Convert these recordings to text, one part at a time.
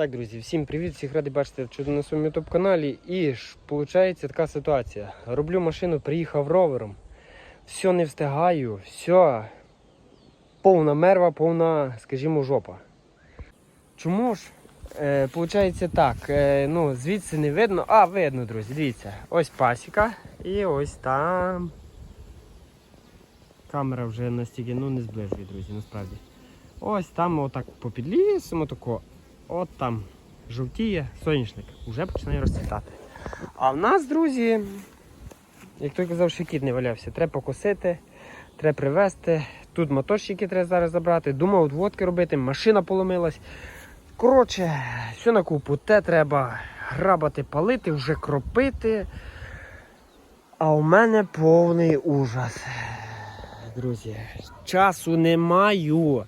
Так, друзі, всім привіт, всіх радий бачити на своєму youtube каналі. І ж виходить така ситуація. Роблю машину, приїхав ровером. Все не встигаю, все. Повна мерва, повна, скажімо, жопа. Чому ж? Е, так, е, ну, звідси не видно. А, видно, друзі, дивіться. Ось пасіка і ось там. Камера вже настільки ну, не зближує, друзі, насправді. Ось там отак по підлісом, отако. От там жовтіє соняшник, вже починає розцвітати. А в нас, друзі, як той казав, що кіт не валявся, треба покосити, треба привезти. Тут моторщики треба зараз забрати. Думав, водки робити, машина поломилась. Коротше, все на купу. Те треба грабати, палити, вже кропити. А у мене повний ужас. Друзі, часу не маю.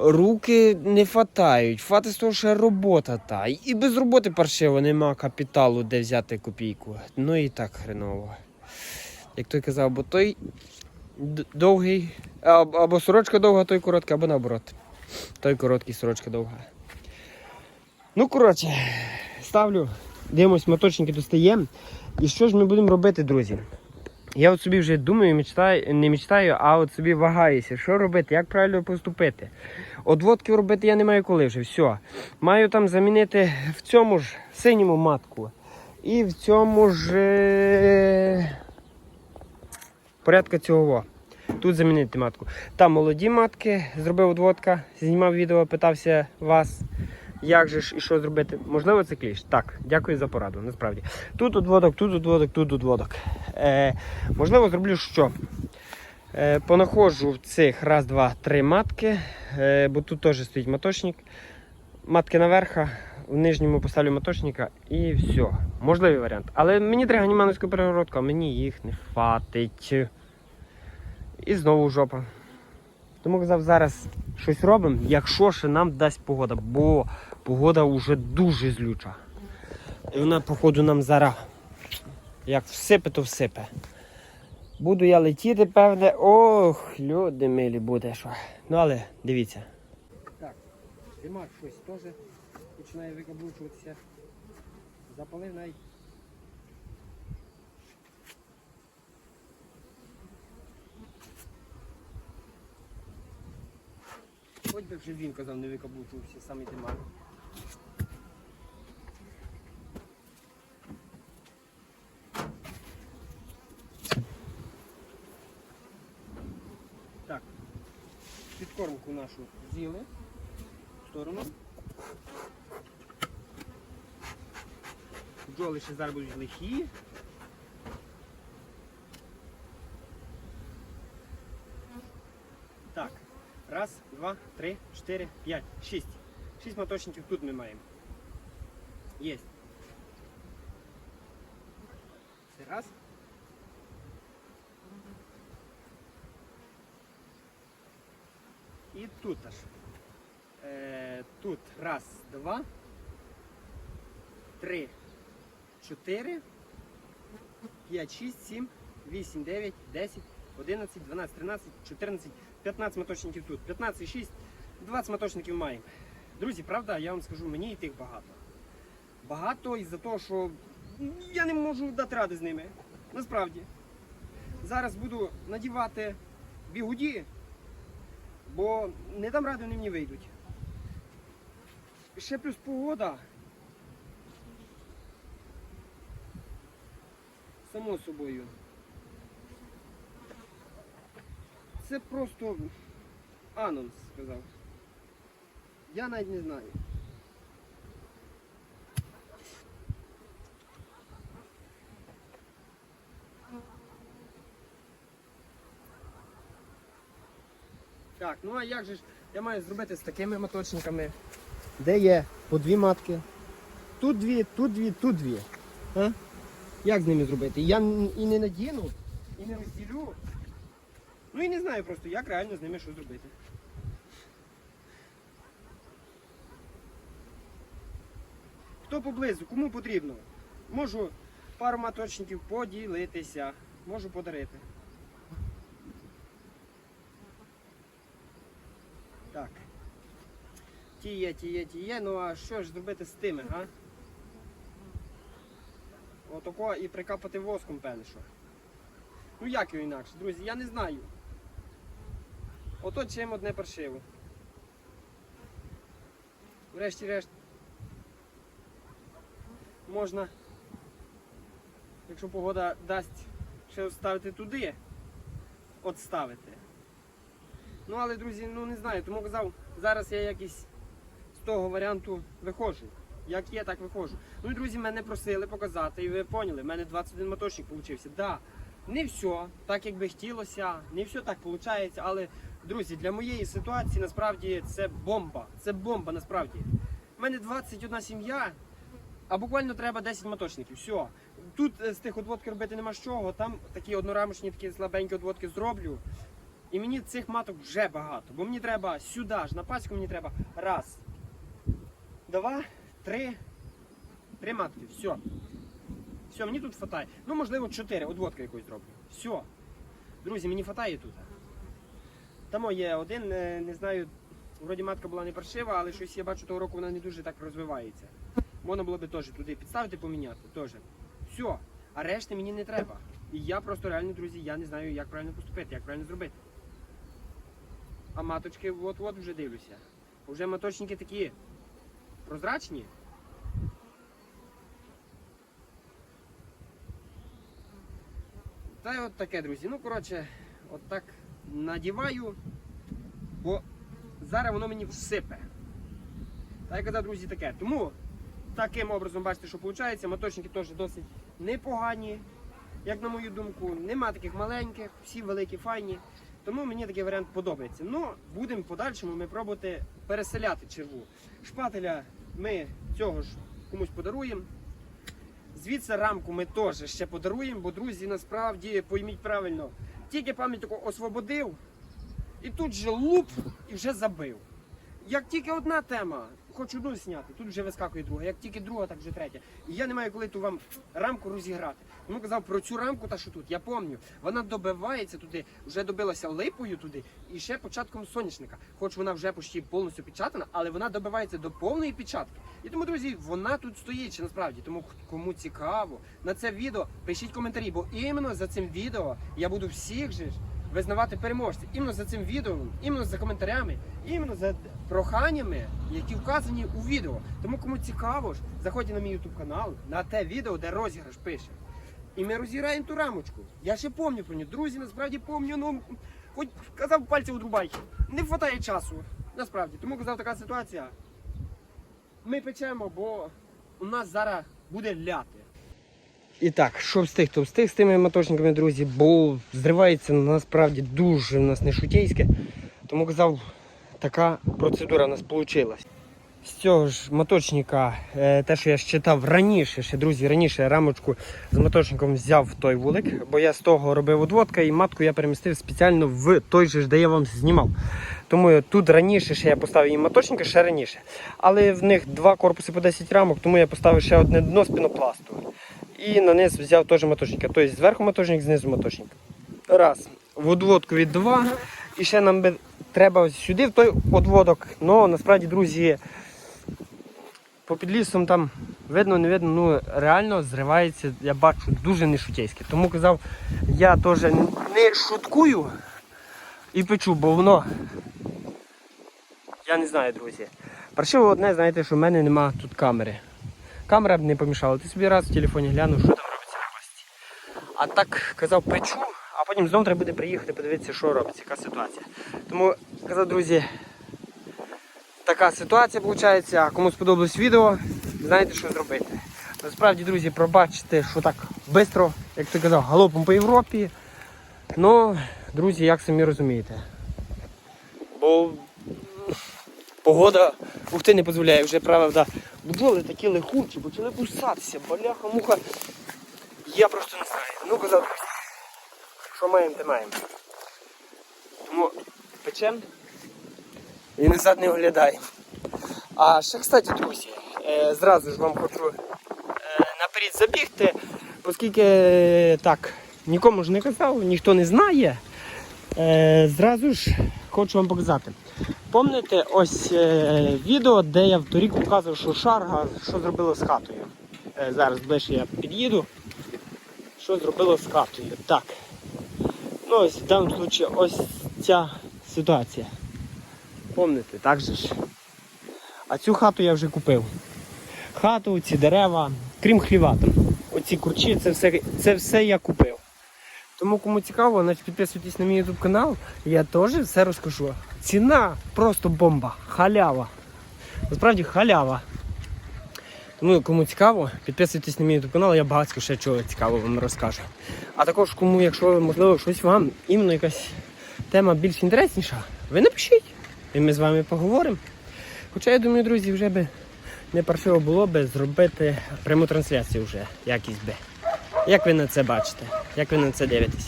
Руки не фатають, фати з того, що робота та. І без роботи паршиво нема капіталу, де взяти копійку. Ну і так хреново. Як той казав, бо той довгий, або, або сорочка довга, той коротка, або наоборот. Той короткий, сорочка довга. Ну, коротше, ставлю, дивимось, моточники достаємо. І що ж ми будемо робити, друзі? Я от собі вже думаю, мечтаю, не мечтаю, а от собі вагаюся, що робити, як правильно поступити. Одводків робити я не маю коли вже, все. Маю там замінити в цьому ж синьому матку. І в цьому ж е, порядка цього. Тут замінити матку. Там молоді матки, зробив одводка, знімав відео, питався вас, як же ж і що зробити. Можливо, це кліш. Так, дякую за пораду, насправді. Тут одводок, тут одводок, тут одводок. Е, можливо, зроблю що? Е, понаходжу в цих раз, два, три матки, е, бо тут теж стоїть моточник. Матки наверха, в нижньому поставлю моточника і все. Можливий варіант. Але мені треба ганімановську перегородку, мені їх не хватить. І знову жопа. Тому казав, зараз щось робимо, якщо ще нам дасть погода, бо погода вже дуже злюча. І вона, походу, нам зараз як всипе, то всипе. Буду я летіти, певне. Ох, люди милі буде що. Ну але дивіться. Так, димак щось теж починає викаблучуватися. Запалив навіть. Вже він казав, не викаблучувався саме димак. Так, підкормку нашу з'їли в сторону. Бджоли ще зараз будуть лихі. Так, раз, два, три, чотири, п'ять, шість. Шість моточників тут ми маємо. Єсть. Це раз. І тут аж. Е, тут раз, два, три, чотири, п'ять, шість, сім, вісім, дев'ять, десять, одинадцять, дванадцять, тринадцять, чотирнадцять, п'ятнадцять моточників тут. 15, 6, 20 моточників маємо. Друзі, правда, я вам скажу, мені і тих багато. Багато із-за того, що я не можу дати ради з ними. Насправді. Зараз буду надівати бігуді, бо не дам ради, вони мені вийдуть. Ще плюс погода. Само собою. Це просто анонс, сказав. Я навіть не знаю. Так, ну а як же ж я маю зробити з такими моточниками, де є по дві матки. Тут дві, тут дві, тут дві. А? Як з ними зробити? Я і не надіну, і не розділю. Ну і не знаю просто, як реально з ними що зробити. Хто поблизу, кому потрібно? Можу пару маточників поділитися, можу подарити. Так. Ті є, ті є, ті є. Ну а що ж зробити з тими, а? Отако і прикапати воском, певне, що. Ну як його інакше, друзі, я не знаю. Ото чим одне паршиво. Врешті-решт. Можна, якщо погода дасть, ще ставити туди, от ставити. Ну але, друзі, ну не знаю, тому казав, зараз я якийсь з того варіанту виходжу. Як є, так виходжу. Ну і друзі, мене просили показати, і ви поняли, в мене 21 моточник получився. Да, не все так, як би хотілося, не все так виходить, але, друзі, для моєї ситуації насправді це бомба. Це бомба насправді. У мене 21 сім'я, а буквально треба 10 моточників. Все. Тут е, з тих одводки робити нема чого, там такі однорамочні, такі слабенькі одводки зроблю. І мені цих маток вже багато, бо мені треба сюди ж, на пасіку мені треба раз, два, три, три матки. Все. Все, мені тут хватає. Ну, можливо, чотири, одводка якусь зроблю. Все. Друзі, мені хватає тут. Там є один, не знаю, вроді матка була не паршива, але щось я бачу того року вона не дуже так розвивається. Можна було би теж туди підставити, поміняти. Теж. Все. А решти мені не треба. І я просто реально, друзі, я не знаю, як правильно поступити, як правильно зробити. А маточки от-от вже дивлюся. Вже маточники такі прозрачні. Та й от таке, друзі. Ну, коротше, от так надіваю, бо зараз воно мені всипе. Та я казав, друзі, таке. Тому таким образом бачите, що виходить. Моточники теж досить непогані, як на мою думку. Нема таких маленьких, всі великі, файні. Тому мені такий варіант подобається. Ну, будемо в подальшому ми пробувати переселяти черву. Шпателя ми цього ж комусь подаруємо. Звідси рамку ми теж ще подаруємо, бо друзі, насправді, пойміть правильно, тільки пам'ятку освободив, і тут же луп і вже забив. Як тільки одна тема, хочу одну зняти, тут вже вискакує друга. Як тільки друга, так вже третя. І я не маю коли ту вам рамку розіграти. Тому казав про цю рамку, та що тут, я пам'ятаю, вона добивається туди, вже добилася липою туди і ще початком соняшника. Хоч вона вже почти повністю печатана, але вона добивається до повної печатки. І тому, друзі, вона тут стоїть ще насправді. Тому кому цікаво на це відео, пишіть коментарі, бо іменно за цим відео я буду всіх же визнавати переможців. Іменно за цим відео, іменно за коментарями, іменно за проханнями, які вказані у відео. Тому кому цікаво ж, заходьте на мій YouTube канал, на те відео, де розіграш пише. І ми розіграємо ту рамочку. Я ще пам'ятаю про нього. Друзі, насправді пам'ятаю, ну хоч казав пальці у друбай. Не вистачає часу. Насправді. Тому казав така ситуація. Ми печемо, бо у нас зараз буде ляти. І так, що встиг, то встиг з тими моточниками, друзі, бо зривається насправді дуже в нас не шутейське. Тому казав, така процедура у нас вийшла. З цього ж моточника, е, те, що я щитав раніше, ще друзі, раніше рамочку з моточником взяв той вулик, бо я з того робив одводка і матку я перемістив спеціально в той же де я вам знімав. Тому тут раніше ще я поставив їм моточники, ще раніше. Але в них два корпуси по 10 рамок, тому я поставив ще одне дно з. І на низ взяв теж моточника. Тобто зверху моточник, знизу моточник. Раз. В одводку від два. І ще нам би треба сюди в той одводок. Ну насправді, друзі, по підлісом там видно, не видно, ну реально зривається, я бачу, дуже нешутейське. Тому казав, я теж не шуткую і печу, бо воно. Я не знаю, друзі. Паршиво одне, знаєте, що в мене нема тут камери. Камера б не помішала. Ти собі раз в телефоні глянув, що там робиться в області. А так казав, печу, а потім знову треба буде приїхати, подивитися, що робиться, яка ситуація. Тому казав, друзі, така ситуація виходить. Кому сподобалось відео, знаєте, що зробити. Насправді, друзі, пробачте, що так швидко, як ти казав, галопом по Європі. Ну, друзі, як самі розумієте. Бо погода бухти не дозволяє, вже правда. Бджоли такі лихучі, почали кусатися, баляха, муха. Я просто не знаю. Ну, казав, що маємо, те маємо. Тому печем і назад не оглядаємо. А ще, кстати, друзі, е, зразу ж вам хочу е, наперед забігти, оскільки е, так, нікому ж не казав, ніхто не знає. Зразу ж хочу вам показати. Помните ось е, відео, де я вторік показував, що шарга що зробила з хатою. Е, зараз ближче я під'їду. Що зробило з хатою? Так. Ну ось в даному випадку ось ця ситуація. Помните, так же ж? А цю хату я вже купив. Хату, ці дерева, крім хліва. Оці курчі, це все, це все я купив. Тому кому цікаво, значить підписуйтесь на мій YouTube канал, я теж все розкажу. Ціна просто бомба, халява. Насправді халява. Тому кому цікаво, підписуйтесь на мій YouTube канал, я багато ще чого цікавого вам розкажу. А також кому, якщо можливо щось вам, іменно якась тема більш інтересніша, ви напишіть. І ми з вами поговоримо. Хоча я думаю, друзі, вже би не паршиво було би зробити пряму трансляцію вже якісь би. Як ви на це бачите? Як ви на це дивитесь?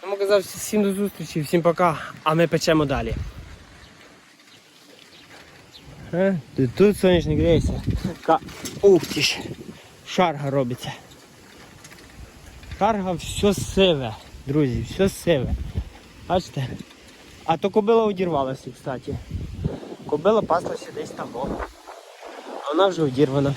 Тому казав всім до зустрічі, всім пока, а ми печемо далі. Е, ти тут сонячник гріється. Ка... Ух ти ж. Шарга робиться. Шарга все сиве, друзі, все сиве. Бачите? А то кобила одірвалася, кстати. Кобила паслася десь там. Вона вже одірвана.